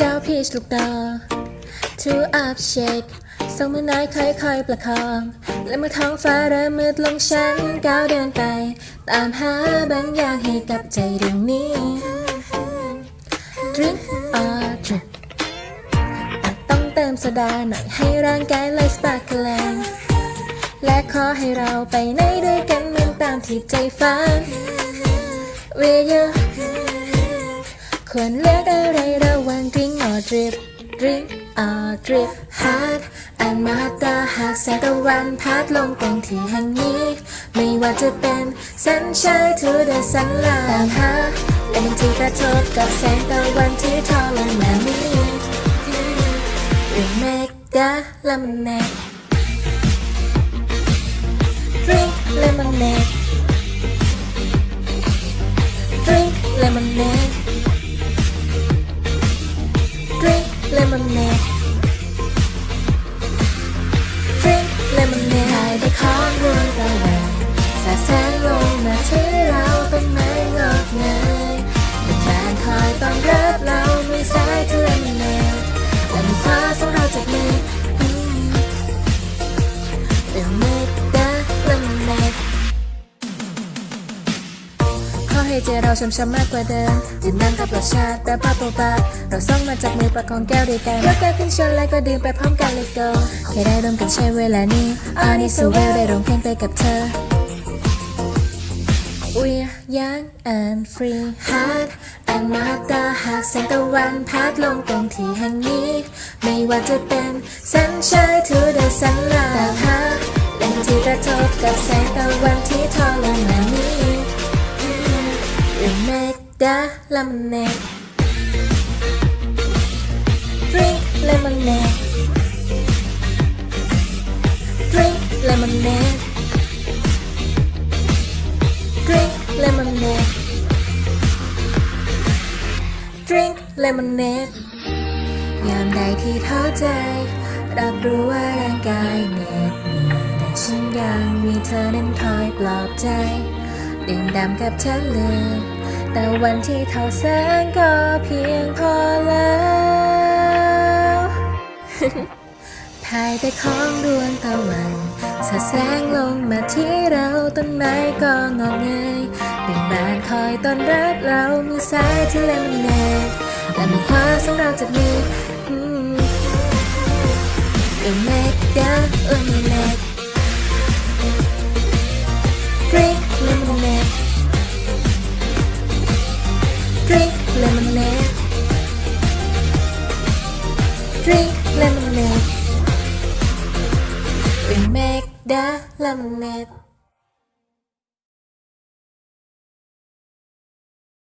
เจ้าพีชลูกดอ to up shake ส่งมือน้อยค่อยๆประคอง และเมื่อท้องฟ้าเริ่มมืดลงฉันก้าวเดินไป ตามหาบางอย่างให้กับใจดวงนี้ drink or drip อาจต้องเติมโซดาหน่อยให้ร่างกายไหลสปาร์กแลงและขอให้เราไปไหนด้วยกันเหมือนตามที่ใจฝัน Will you ควรเลือกอะไรระหว่างกริ้งออดริบดริบออดริบฮาร์ดอันมาตาหากแสงตะวันพัดลงตรงที่แห่งนี้ ไม่ว่าจะเป็นแสงชายทูเดอะสันลาหาและป็นที่กระทบกับแสงตะวันที่ทอลงมามีหรือเมกดาลามเนกดริงเลมอนเนดดริงเลมอนเนด มาที่เราเป็นไม้งอกเงยเป็นบ้านคอยต้อนรับเรามีสายทะเลมันเนยและมีฟ้าส่งเราจากมืออืม We'll make the lemonade ขอให้ใจเราช้ำมากกว่าเดิมดื่มน้ำกับรสชาติแบบบ้าๆบาเราส่องมาจากมือประคองแก้วด้วยกันยกแก้วขึ้นชนแล้วก็ดื่มไปพร้อมกันเลย go แค่ได้ร่วมกันใช้เวลานี้ I need so well ได้ร้องเพลงไปกับเธอ We're young and free heart and มหัตตาหากแสงตะวันพัดลงตรงที่แห่งนี้ ไม่ว่าจะเป็น sunshine to the sunlight ตามหาแหล่งที่กระทบกับแสงตะวันที่ทอลงมานี้ We make the lemonade Drink lemonade Drink lemonade Drink lemonade ยามใดที่ท้อใจ รับรู้ว่าร่างกายเหน็ดเหนื่อยแต่ฉันยังมีเธอนั้นคอยปลอบใจ ดื่มด่ำกับฉันเลยแต่วันที่เท่าแสงก็เพียงพอแล้วภายใต้ของดวงตะวันสาดแสงลงมาที่เราต้นไม้ก็งอกเงยเป็นบ้านคอยต้อนรับเรามือซ้ายที่เลมเนด และมือขวาส่งเราจากมืออืม We make the lemonade Drink lemonade Drink lemonade Drink lemonade We make the lemonade